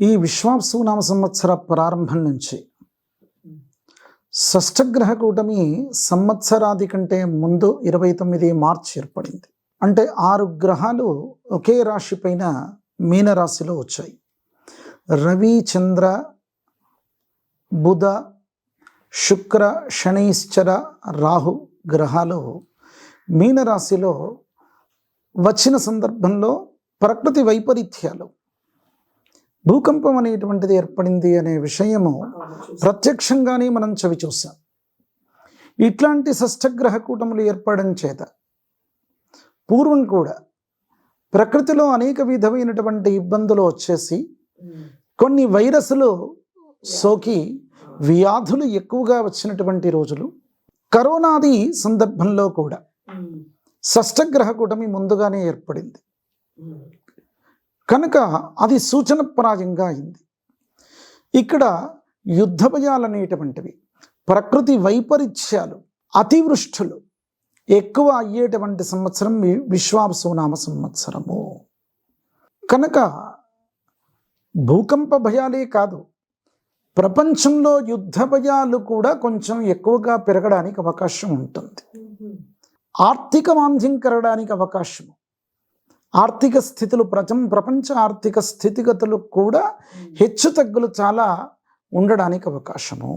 ఈ విశ్వాసు నామ సంవత్సర ప్రారంభం నుంచి షష్ఠగ్రహ కూటమి సంవత్సరాది కంటే ముందు ఇరవై తొమ్మిది మార్చ్ ఏర్పడింది. అంటే ఆరు గ్రహాలు ఒకే రాశి పైన మీనరాశిలో వచ్చాయి. రవి చంద్ర బుధ శుక్ర శనైశ్చర రాహు గ్రహాలు మీనరాశిలో వచ్చిన సందర్భంలో ప్రకృతి వైపరీత్యాలు భూకంపం అనేటువంటిది ఏర్పడింది అనే విషయము ప్రత్యక్షంగానే మనం చవి చూసాం ఇట్లాంటి షష్టగ్రహ కూటములు ఏర్పడడం చేత పూర్వం కూడా ప్రకృతిలో అనేక విధమైనటువంటి ఇబ్బందులు వచ్చేసి కొన్ని వైరస్లు సోకి వ్యాధులు ఎక్కువగా వచ్చినటువంటి రోజులు కరోనాది సందర్భంలో కూడా షష్టగ్రహ కూటమి ముందుగానే ఏర్పడింది. కనుక అది సూచనప్రాయంగా అయింది. ఇక్కడ యుద్ధ భయాలు అనేటువంటివి ప్రకృతి వైపరీత్యాలు అతివృష్టులు ఎక్కువ అయ్యేటువంటి సంవత్సరం వి- సంవత్సరము. కనుక భూకంప భయాలే కాదు ప్రపంచంలో యుద్ధ భయాలు కూడా కొంచెం ఎక్కువగా పెరగడానికి అవకాశం ఉంటుంది. ఆర్థిక మాంద్యం కరగడానికి అవకాశం ఆర్థిక స్థితులు ప్రపంచ ప్రపంచ ఆర్థిక స్థితిగతులు కూడా హెచ్చు తగ్గులు చాలా ఉండడానికి అవకాశము.